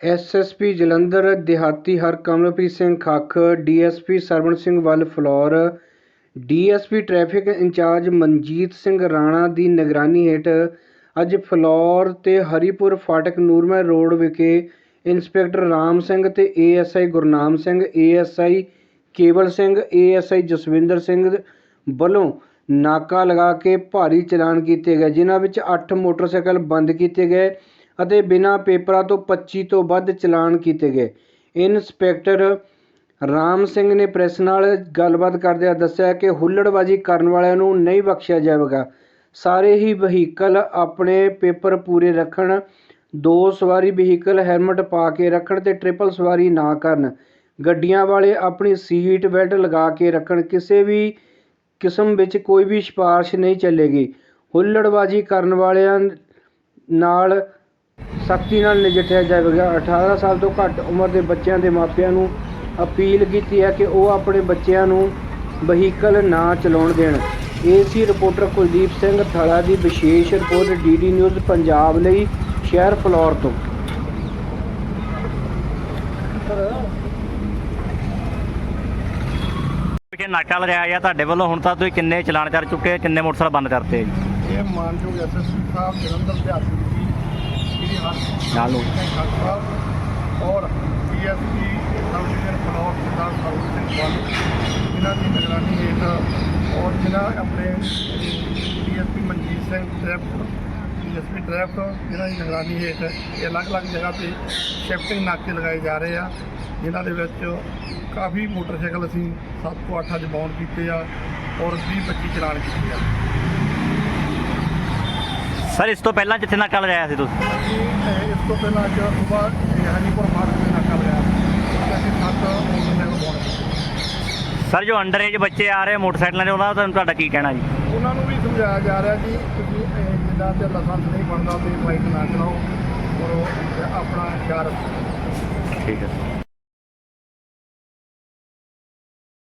SSP Jalandhar, ਦਿਹਾਤੀ Harkamalpreet Singh Khakh, D S P Sarwan Singh ਵੱਲ Phillaur P traffic incharge Manjit Singh Rana ਦੀ ਨਿਗਰਾਨੀ ਹੇਠ ਅੱਜ ਫਲੌਰ ਤੇ ਹਰੀਪੁਰ ਫਾਟਕ ਨੂਰਮਹਿ ਰੋਡ ਵਿਖੇ ਇੰਸਪੈਕਟਰ ਰਾਮ ਸਿੰਘ ਤੇ ਏਐਸਆਈ ਗੁਰਨਾਮ ਸਿੰਘ ਏਐਸਆਈ ਕੇਵਲ ਸਿੰਘ ਏਐਸਆਈ ਜਸਵਿੰਦਰ ਸਿੰਘ ਵੱਲੋਂ ਨਾਕਾ ਲਗਾ ਕੇ ਭਾਰੀ ਚਲਾਨ ਕੀਤੇ ਗਏ, ਜਿਨ੍ਹਾਂ ਵਿੱਚ 8 ਮੋਟਰਸਾਈਕਲ ਬੰਦ ਕੀਤੇ ਗਏ। ਅਤੇ ਬਿਨਾਂ ਪੇਪਰਾਂ ਤੋਂ 25 ਤੋਂ ਵੱਧ ਚਲਾਨ ਕੀਤੇ ਗਏ। ਇਨਸਪੈਕਟਰ ਰਾਮ ਸਿੰਘ ਨੇ ਪ੍ਰੈਸ ਨਾਲ ਗੱਲਬਾਤ ਕਰਦਿਆਂ ਦੱਸਿਆ ਕਿ ਹੁੱਲੜਬਾਜ਼ੀ ਕਰਨ ਵਾਲਿਆਂ ਨੂੰ ਨਹੀਂ ਬਖਸ਼ਿਆ ਜਾਵੇਗਾ। ਸਾਰੇ ਹੀ ਵਹੀਕਲ ਆਪਣੇ ਪੇਪਰ ਪੂਰੇ ਰੱਖਣ, ਦੋ ਸਵਾਰੀ ਵਹੀਕਲ ਹੈਲਮਟ ਪਾ ਕੇ ਰੱਖਣ ਤੇ ਟ੍ਰਿਪਲ ਸਵਾਰੀ ਨਾ ਕਰਨ, ਗੱਡੀਆਂ ਵਾਲੇ ਆਪਣੀ ਸੀਟ ਬੈਲਟ ਲਗਾ ਕੇ ਰੱਖਣ, ਕਿਸੇ ਵੀ ਕਿਸਮ ਵਿੱਚ ਕੋਈ ਵੀ ਸਿਫਾਰਿਸ਼ ਨਹੀਂ ਚੱਲੇਗੀ। ਹੁੱਲੜਬਾਜ਼ੀ ਕਰਨ ਵਾਲਿਆਂ ਨਾਲ ਸਖਤੀ ਨਾਲ ਨਜਿੱਠਿਆ ਜਾਵੇਗਾ। 18 ਸਾਲ ਤੋਂ ਘੱਟ ਉਮਰ ਦੇ ਬੱਚਿਆਂ ਦੇ ਮਾਪਿਆਂ ਨੂੰ ਅਪੀਲ ਕੀਤੀ ਹੈ ਕਿ ਉਹ ਆਪਣੇ ਬੱਚਿਆਂ ਨੂੰ ਵਹੀਕਲ ਨਾ ਚਲਾਉਣ ਦੇਣ। ਏਸੀ ਰਿਪੋਰਟਰ ਕੁਲਦੀਪ ਸਿੰਘ ਥਾਲਾ ਦੀ ਵਿਸ਼ੇਸ਼ ਰਿਪੋਰਟ ਡੀਡੀ ਨਿਊਜ਼ ਪੰਜਾਬ ਲਈ ਸ਼ਹਿਰ ਫਲੌਰ ਤੋਂ। ਵਿਖੇ ਨਾਕਾ ਲਗਾਇਆ ਗਿਆ ਤੁਹਾਡੇ ਵੱਲੋਂ ਹੁਣ ਤਾਂ ਤੁਸੀਂ ਕਿੰਨੇ ਚਲਾਨ ਕਰ ਚੁੱਕੇ ਕਿੰਨੇ ਮੋਟਰਸਾਈਕਲ ਬੰਦ ਕਰਤੇ? ਜੀ ਇਹ ਮਾਨਯੋਗ ਐਸਐਸਪੀ ਸਾਹਿਬ ਜਲੰਧਰ ਸ਼੍ਰੀ ਹਰਪ੍ਰੀਤ ਨਾਲ ਨੂੰ। ਸਿੰਘ ਖੱਟ ਸਾਹਿਬ ਔਰ ਡੀਐਸਪੀ ਸਬ ਡਿਵੀਜ਼ਨ ਫਲੋਰ ਸਰਦਾਰ ਸਰਵਨ ਸਿੰਘ ਵੱਲ ਇਹਨਾਂ ਦੀ ਨਿਗਰਾਨੀ ਹੇਠ ਔਰ ਜਿਨ੍ਹਾਂ ਆਪਣੇ DSP Manjit Singh traffic DSP traffic ਇਹਨਾਂ ਦੀ ਨਿਗਰਾਨੀ ਹੇਠ ਇਹ ਅਲੱਗ-ਅਲੱਗ ਜਗ੍ਹਾ ਤੇ ਸ਼ਿਫਟਿੰਗ ਨਾਕੇ ਲਗਾਏ ਜਾ ਰਹੇ ਆ। ਜਿਨ੍ਹਾਂ ਦੇ ਵਿੱਚ ਕਾਫੀ ਮੋਟਰਸਾਈਕਲ ਅਸੀਂ 7 ਤੋਂ 8 ਅੱਜ ਬਾਉਂਡ ਕੀਤੇ ਆ ਔਰ 20 25 ਚਲਾਨ ਕੀਤੇ ਆ। ਸਰ ਇਸ ਤੋਂ ਪਹਿਲਾਂ ਜਿੱਥੇ ਨਾਕਾ ਲਗਾਇਆ ਸੀ ਤੁਸੀਂ? ਇਸ ਤੋਂ ਪਹਿਲਾਂ ਅੱਜ ਸਵੇਰ ਹਨੀਪੁਰ ਮਾਰਗ ਦੇ ਨਾਕਾ ਲਿਆ ਅਸੀਂ ਸੱਤ ਮੋਟਰਸਾਈਕਲ ਸਰ ਜੋ ਅੰਡਰ ਏਜ ਬੱਚੇ ਆ ਰਹੇ ਮੋਟਰਸਾਈਕਲਾਂ ਦੇ ਉਹਨਾਂ ਦਾ ਤੁਹਾਨੂੰ ਤੁਹਾਡਾ ਕੀ ਕਹਿਣਾ ਜੀ? ਉਹਨਾਂ ਨੂੰ ਵੀ ਸਮਝਾਇਆ ਜਾ ਰਿਹਾ ਜੀ ਤੁਸੀਂ ਜਿੱਦਾਂ ਤੇ ਲਾਇਸੈਂਸ ਨਹੀਂ ਬਣਦਾ ਤੇ ਬਾਈਕ ਨਾ ਚਲਾਓ ਔਰ ਆਪਣਾ ਖਿਆਲ ਰੱਖੋ ਠੀਕ ਹੈ।